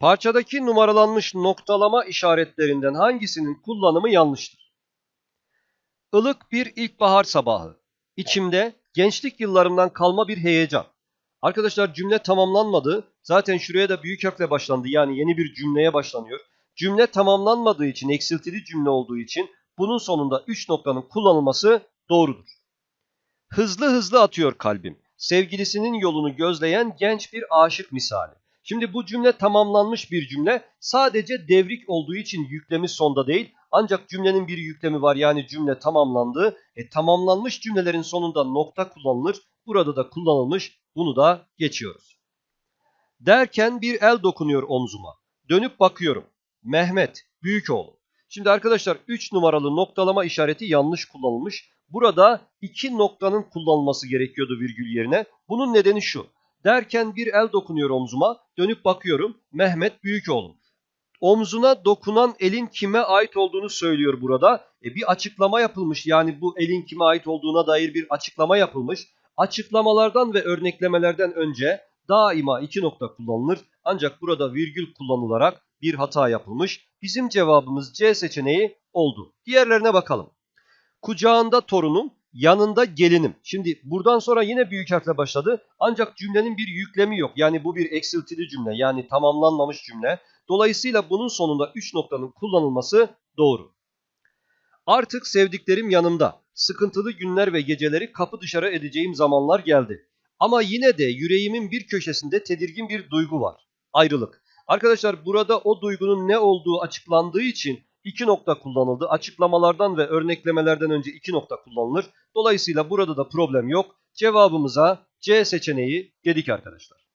Parçadaki numaralanmış noktalama işaretlerinden hangisinin kullanımı yanlıştır? Ilık bir ilkbahar sabahı. İçimde gençlik yıllarımdan kalma bir heyecan. Arkadaşlar cümle tamamlanmadı. Zaten şuraya da büyük harfle başlandı. Yani yeni bir cümleye başlanıyor. Cümle tamamlanmadığı için, eksiltili cümle olduğu için bunun sonunda 3 noktanın kullanılması doğrudur. Hızlı hızlı atıyor kalbim. Sevgilisinin yolunu gözleyen genç bir aşık misali. Şimdi bu cümle tamamlanmış bir cümle. Sadece devrik olduğu için yüklemi sonda değil. Ancak cümlenin bir yüklemi var yani cümle tamamlandı. E, tamamlanmış cümlelerin sonunda nokta kullanılır. Burada da kullanılmış. Bunu da geçiyoruz. Derken bir el dokunuyor omzuma. Dönüp bakıyorum. Mehmet, büyük oğlum. Şimdi arkadaşlar 3 numaralı noktalama işareti yanlış kullanılmış. Burada 2 noktanın kullanılması gerekiyordu virgül yerine. Bunun nedeni şu. Derken bir el dokunuyor omzuma. Dönüp bakıyorum. Mehmet büyük oğlum. Omzuna dokunan elin kime ait olduğunu söylüyor burada. E bir açıklama yapılmış. Yani bu elin kime ait olduğuna dair bir açıklama yapılmış. Açıklamalardan ve örneklemelerden önce daima iki nokta kullanılır. Ancak burada virgül kullanılarak bir hata yapılmış. Bizim cevabımız C seçeneği oldu. Diğerlerine bakalım. Kucağında torunum, yanında gelinim. Şimdi buradan sonra yine büyük harfle başladı. Ancak cümlenin bir yüklemi yok. Yani bu bir eksiltili cümle. Yani tamamlanmamış cümle. Dolayısıyla bunun sonunda 3 noktanın kullanılması doğru. Artık sevdiklerim yanımda. Sıkıntılı günler ve geceleri kapı dışarı edeceğim zamanlar geldi. Ama yine de yüreğimin bir köşesinde tedirgin bir duygu var. Ayrılık. Arkadaşlar burada o duygunun ne olduğu açıklandığı için iki nokta kullanıldı. Açıklamalardan ve örneklemelerden önce iki nokta kullanılır. Dolayısıyla burada da problem yok. Cevabımıza C seçeneği dedik arkadaşlar.